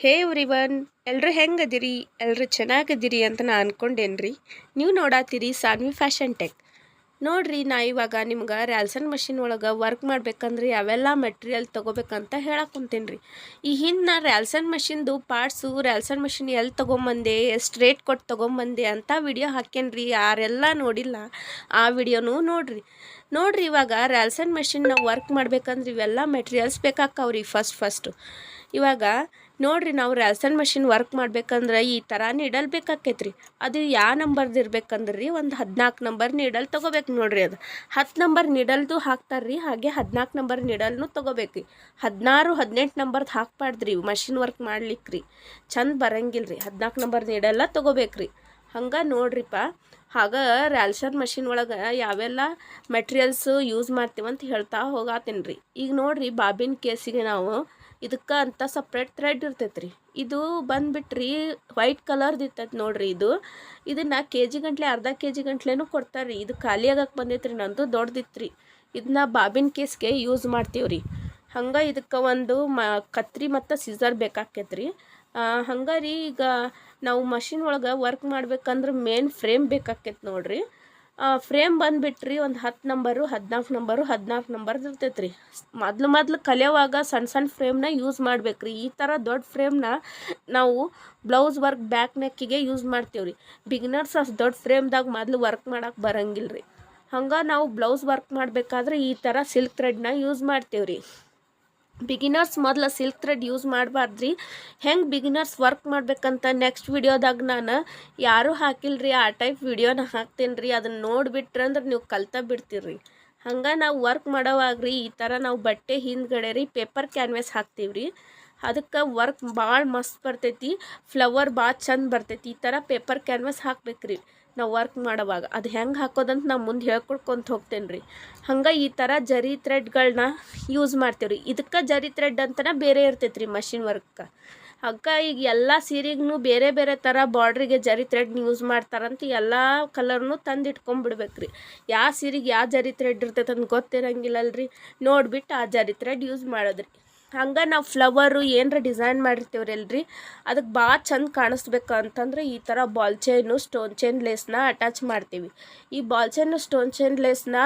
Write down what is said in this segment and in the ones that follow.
ಹೇ everyone ಎಲ್ಲರೂ ಹೆಂಗದಿರಿ? ಎಲ್ಲರೂ ಚೆನ್ನಾಗದಿರಿ ಅಂತ ನಾ ಅಂದ್ಕೊಂಡೇನ್ರಿ ನೀವು ನೋಡಾತೀರಿ ಸಾನ್ವಿ ಫ್ಯಾಷನ್ ಟೆಕ್. ನೋಡ್ರಿ ನಾ ಇವಾಗ ನಿಮ್ಗೆ ರ್ಯಾಲ್ಸನ್ ಮಷಿನ್ ಒಳಗೆ ವರ್ಕ್ ಮಾಡ್ಬೇಕಂದ್ರೆ ಯಾವೆಲ್ಲ ಮೆಟೀರಿಯಲ್ ತೊಗೋಬೇಕಂತ ಹೇಳಕ್ಕೆ ರೀ ಈ ಹಿಂದೆ ನಾ ರ್ಯಾಲ್ಸನ್ ಮಷಿನ್ದು ಪಾರ್ಟ್ಸು ರ್ಯಾಲ್ಸನ್ ಮಷಿನ್ ಎಲ್ಲಿ ತೊಗೊಂಬಂದೆ, ಎಷ್ಟು ರೇಟ್ ಕೊಟ್ಟು ತೊಗೊಂಬಂದೆ ಅಂತ ವಿಡಿಯೋ ಹಾಕೇನ್ರಿ ಯಾರೆಲ್ಲ ನೋಡಿಲ್ಲ ಆ ವಿಡಿಯೋನೂ ನೋಡ್ರಿ. ನೋಡ್ರಿ ಇವಾಗ ರ್ಯಾಲ್ಸನ್ ಮಷಿನ್ನ ವರ್ಕ್ ಮಾಡ್ಬೇಕಂದ್ರೆ ಇವೆಲ್ಲ ಮೆಟೀರಿಯಲ್ಸ್ ಬೇಕಾಕವ್ರಿ ಫಸ್ಟ್ ಫಸ್ಟು. ಇವಾಗ ನೋಡ್ರಿ ನಾವು ರ್ಯಾಸನ್ ಮಷಿನ್ ವರ್ಕ್ ಮಾಡ್ಬೇಕಂದ್ರೆ ಈ ಥರ ನೀಡಲ್ ಬೇಕಾಕೈತ್ರಿ. ಅದು ಯಾವ ನಂಬರ್ದು ಇರ್ಬೇಕಂದ್ರೆ? ರೀ ಒಂದು ಹದಿನಾಲ್ಕು ನಂಬರ್ ನೀಡಲ್ ತೊಗೋಬೇಕು ನೋಡ್ರಿ ಅದು. ಹತ್ತು ನಂಬರ್ ನೀಡಲ್ದು ಹಾಕ್ತಾರ್ರಿ, ಹಾಗೆ ಹದಿನಾಲ್ಕು ನಂಬರ್ ನೀಡಲ್ನು ತೊಗೋಬೇಕು ಹದಿನಾರು, ಹದಿನೆಂಟು ನಂಬರ್ದು ಹಾಕ್ಬಾರ್ದ್ರಿ ಮಷಿನ್ ವರ್ಕ್ ಮಾಡ್ಲಿಕ್ಕೆ ರೀ ಚಂದ ಬರಂಗಿಲ್ಲ ರೀ ಹದಿನಾಲ್ಕು ನಂಬರ್ ನೀಡಲ್ಲ ತೊಗೋಬೇಕ್ರಿ. ಹಂಗೆ ನೋಡ್ರಿಪ್ಪ ಹಾಗ ರ್ಯಾಲ್ಸನ್ ಮಷಿನ್ ಒಳಗೆ ಯಾವೆಲ್ಲ ಮೆಟೀರಿಯಲ್ಸು ಯೂಸ್ ಮಾಡ್ತೀವಂತ ಹೇಳ್ತಾ ಹೋಗಾತೀನಿ ರೀ ಈಗ ನೋಡ್ರಿ ಬಾಬಿನ ಕೇಸಿಗೆ ನಾವು ಇದಕ್ಕೆ ಅಂತ ಸಪ್ರೇಟ್ ಥ್ರೆಡ್ ಇರ್ತೈತ್ರಿ. ಇದು ಬಂದುಬಿಟ್ರಿ ವೈಟ್ ಕಲರ್ದು ಇರ್ತೈತೆ ನೋಡಿರಿ ಇದು. ಇದನ್ನು ಕೆ ಜಿ ಗಂಟ್ಲೆ, ಅರ್ಧ ಕೆ ಜಿ ಗಂಟ್ಲೆನೂ ಕೊಡ್ತಾರೆ ಇದು ಖಾಲಿ ಆಗಕ್ಕೆ ಬಂದೈತೆ ರೀ ನಂದು ದೊಡ್ಡದಿತ್ತು ರೀ ಇದನ್ನ ಬಾಬಿನ್ ಕೇಸ್ಗೆ ಯೂಸ್ ಮಾಡ್ತೀವಿ ರೀ ಹಂಗೆ ಇದಕ್ಕೆ ಒಂದು ಮ, ಕತ್ರಿ ಮತ್ತು ಸಿಸರ್ ಬೇಕಾಕೈತ್ರಿ. ಹಂಗೆ ರೀ ಈಗ ನಾವು ಮಷಿನ್ ಒಳಗೆ ವರ್ಕ್ ಮಾಡ್ಬೇಕಂದ್ರೆ ಮೇನ್ ಫ್ರೇಮ್ ಬೇಕಾಕೈತೆ ನೋಡ್ರಿ. ಫ್ರೇಮ್ ಬಂದುಬಿಟ್ರಿ, ಒಂದು ಹತ್ತು ನಂಬರು ಹದಿನಾಲ್ಕು ನಂಬರು ಹದಿನಾಲ್ಕು ನಂಬರ್ದು ಇರ್ತೈತೆ ರೀ ಮೊದಲು ಮೊದ್ಲು ಕಲಿಯೋವಾಗ ಸಣ್ಣ ಸಣ್ಣ ಫ್ರೇಮ್ನ ಯೂಸ್ ಮಾಡ್ಬೇಕು ರೀ ಈ ಥರ ದೊಡ್ಡ ಫ್ರೇಮ್ನ ನಾವು ಬ್ಲೌಸ್ ವರ್ಕ್ ಬ್ಯಾಕ್ ನೆಕ್ಕಿಗೆ ಯೂಸ್ ಮಾಡ್ತೀವಿ ರೀ ಬಿಗಿನರ್ಸ್ ಅಷ್ಟು ದೊಡ್ಡ ಫ್ರೇಮ್ದಾಗ ಮೊದಲು ವರ್ಕ್ ಮಾಡೋಕ್ಕೆ ಬರಂಗಿಲ್ಲ ರೀ ಹಂಗೆ ನಾವು ಬ್ಲೌಸ್ ವರ್ಕ್ ಮಾಡಬೇಕಾದ್ರೆ ಈ ಥರ ಸಿಲ್ಕ್ ಥ್ರೆಡ್ನ ಯೂಸ್ ಮಾಡ್ತೀವಿ ರೀ ಬಿಗಿನರ್ಸ್ ಮೊದಲು ಸಿಲ್ಕ್ ಥ್ರೆಡ್ ಯೂಸ್ ಮಾಡಬಾರ್ದ್ರಿ. ಹೆಂಗೆ ಬಿಗಿನರ್ಸ್ ವರ್ಕ್ ಮಾಡ್ಬೇಕಂತ ನೆಕ್ಸ್ಟ್ ವಿಡಿಯೋದಾಗ ನಾನು ಯಾರೂ ಹಾಕಿಲ್ರಿ ಆ ಟೈಪ್ ವಿಡಿಯೋನ ಹಾಕ್ತೀನಿ ರೀ ಅದನ್ನು ನೋಡಿಬಿಟ್ರೆ ಅಂದ್ರೆ ನೀವು ಕಲ್ತ ಬಿಡ್ತೀರಿ. ಹಂಗೆ ನಾವು ವರ್ಕ್ ಮಾಡೋವಾಗ್ರಿ ಈ ಥರ ನಾವು ಬಟ್ಟೆ ಹಿಂದ್ಗಡೆ ರೀ ಪೇಪರ್ ಕ್ಯಾನ್ವಾಸ್ ಹಾಕ್ತೀವಿ ರೀ ಅದಕ್ಕೆ ವರ್ಕ್ ಭಾಳ ಮಸ್ತ್ ಬರ್ತೈತಿ. ಫ್ಲವರ್ ಭಾಳ ಚಂದ ಬರ್ತೈತಿ. ಈ ಥರ ಪೇಪರ್ ಕ್ಯಾನ್ವಾಸ್ ಹಾಕ್ಬೇಕು ರೀ ನಾವು ವರ್ಕ್ ಮಾಡೋವಾಗ. ಅದು ಹೆಂಗೆ ಹಾಕೋದಂತ ನಾವು ಮುಂದೆ ಹೇಳ್ಕೊಡ್ಕೊಂತ ಹೋಗ್ತೇನೆ ರೀ ಹಂಗೆ ಈ ಥರ ಜರಿ ಥ್ರೆಡ್ಗಳನ್ನ ಯೂಸ್ ಮಾಡ್ತೀವಿ ರೀ ಇದಕ್ಕೆ ಜರಿ ಥ್ರೆಡ್ ಅಂತನೇ ಬೇರೆ ಇರ್ತೈತೆ ರೀ ಮಷಿನ್ ವರ್ಕ್ ಅಕ್ಕ ಈಗ ಎಲ್ಲ ಸೀರೆಗೂ ಬೇರೆ ಬೇರೆ ಥರ ಬಾರ್ಡ್ರಿಗೆ ಜರಿ ಥ್ರೆಡ್ ಯೂಸ್ ಮಾಡ್ತಾರಂತ ಎಲ್ಲ ಕಲರ್ನು ತಂದು ಇಟ್ಕೊಂಡ್ಬಿಡ್ಬೇಕು ರೀ ಯಾವ ಸೀರೆಗೆ ಯಾವ ಜರಿ ಥ್ರೆಡ್ ಇರ್ತೈತೆ ಅಂತ ಗೊತ್ತಿರಂಗಿಲ್ಲಲ್ರಿ. ನೋಡಿಬಿಟ್ಟು ಆ ಜರಿ ಥ್ರೆಡ್ ಯೂಸ್ ಮಾಡೋದ್ರಿ. ಹಂಗೆ ನಾವು ಫ್ಲವರು ಏನರ ಡಿಸೈನ್ ಮಾಡಿರ್ತೀವ್ರಲ್ರಿ ಅದಕ್ಕೆ ಭಾಳ ಚಂದ ಕಾಣಿಸ್ಬೇಕು ಅಂತಂದ್ರೆ ಈ ಥರ ಬಾಲ್ ಚೈನು ಸ್ಟೋನ್ ಚೈನ್ ಲೇಸ್ನ ಅಟ್ಯಾಚ್ ಮಾಡ್ತೀವಿ. ಈ ಬಾಲ್ ಚೈನು ಸ್ಟೋನ್ ಚೈನ್ ಲೇಸ್ನ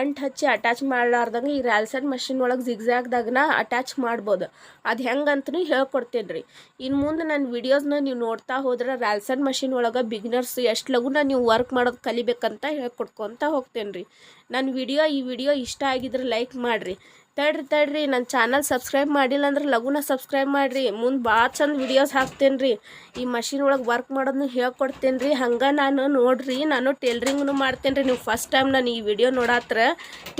ಅಂಟು ಹಚ್ಚಿ ಅಟ್ಯಾಚ್ ಮಾಡಲಾರ್ದಂಗೆ ಈ ರ್ಯಾಲ್ಸನ್ ಮಷಿನ್ ಒಳಗೆ ಜಿಗ್ಜಾಗ್ದಾಗನ ಅಟ್ಯಾಚ್ ಮಾಡ್ಬೋದು. ಅದು ಹೆಂಗಂತನೂ ಹೇಳ್ಕೊಡ್ತೀನಿ ರೀ ಇನ್ನು ಮುಂದೆ ನನ್ನ ವಿಡಿಯೋಸ್ನ ನೀವು ನೋಡ್ತಾ ಹೋದ್ರೆ ರ್ಯಾಲ್ಸನ್ ಮಷಿನ್ ಒಳಗೆ ಬಿಗಿನರ್ಸ್ ಎಷ್ಟು ಲಗುನ ನೀವು ವರ್ಕ್ ಮಾಡೋದು ಕಲಿಬೇಕಂತ ಹೇಳ್ಕೊಡ್ಕೊತ ಹೋಗ್ತೇನೆ ರೀ ನನ್ನ ವಿಡಿಯೋ ಈ ವಿಡಿಯೋ ಇಷ್ಟ ಆಗಿದ್ರೆ ಲೈಕ್ ಮಾಡಿರಿ. ತಡ್ರಿ ತಡ್ರಿ. ನನ್ನ ಚಾನಲ್ ಸಬ್ಸ್ಕ್ರೈಬ್ ಮಾಡಿಲ್ಲ ಅಂದ್ರೆ ಲಗುನ ಸಬ್ಸ್ಕ್ರೈಬ್ ಮಾಡಿರಿ. ಮುಂದೆ ಭಾಳ ಚಂದ ವಿಡಿಯೋಸ್ ಹಾಕ್ತೇನೆ ರೀ ಈ ಮಷಿನ್ ಒಳಗೆ ವರ್ಕ್ ಮಾಡೋದನ್ನ ಹೇಳ್ಕೊಡ್ತೇನೆ ರೀ ಹಂಗೆ ನಾನು ನೋಡ್ರಿ, ನಾನು ಟೇಲ್ರಿಂಗ್ನು ಮಾಡ್ತೇನೆ ರೀ ನೀವು ಫಸ್ಟ್ ಟೈಮ್ ನಾನು ಈ ವಿಡಿಯೋ ನೋಡತ್ರ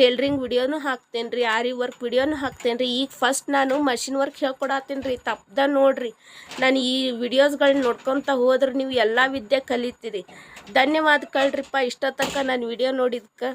ಟೇಲ್ರಿಂಗ್ ವಿಡಿಯೋನು ಹಾಕ್ತೇನೆ ರೀ ಆರಿ ವರ್ಕ್ ವಿಡಿಯೋನು ಹಾಕ್ತೇನೆ ರೀ ಈಗ ಫಸ್ಟ್ ನಾನು ಮಷಿನ್ ವರ್ಕ್ ಹೇಳ್ಕೊಡತ್ತೇನೆ ರೀ ತಪ್ಪದ ನೋಡ್ರಿ. ನಾನು ಈ ವಿಡಿಯೋಸ್ಗಳನ್ನ ನೋಡ್ಕೊತ ಹೋದ್ರೆ ನೀವು ಎಲ್ಲ ವಿದ್ಯೆ ಕಲಿತೀರಿ. ಧನ್ಯವಾದ ಕಳ್ರಿಪ್ಪ. ಇಷ್ಟೋ ತನಕ ನಾನು ವಿಡಿಯೋ ನೋಡಿದ್ಕೆ.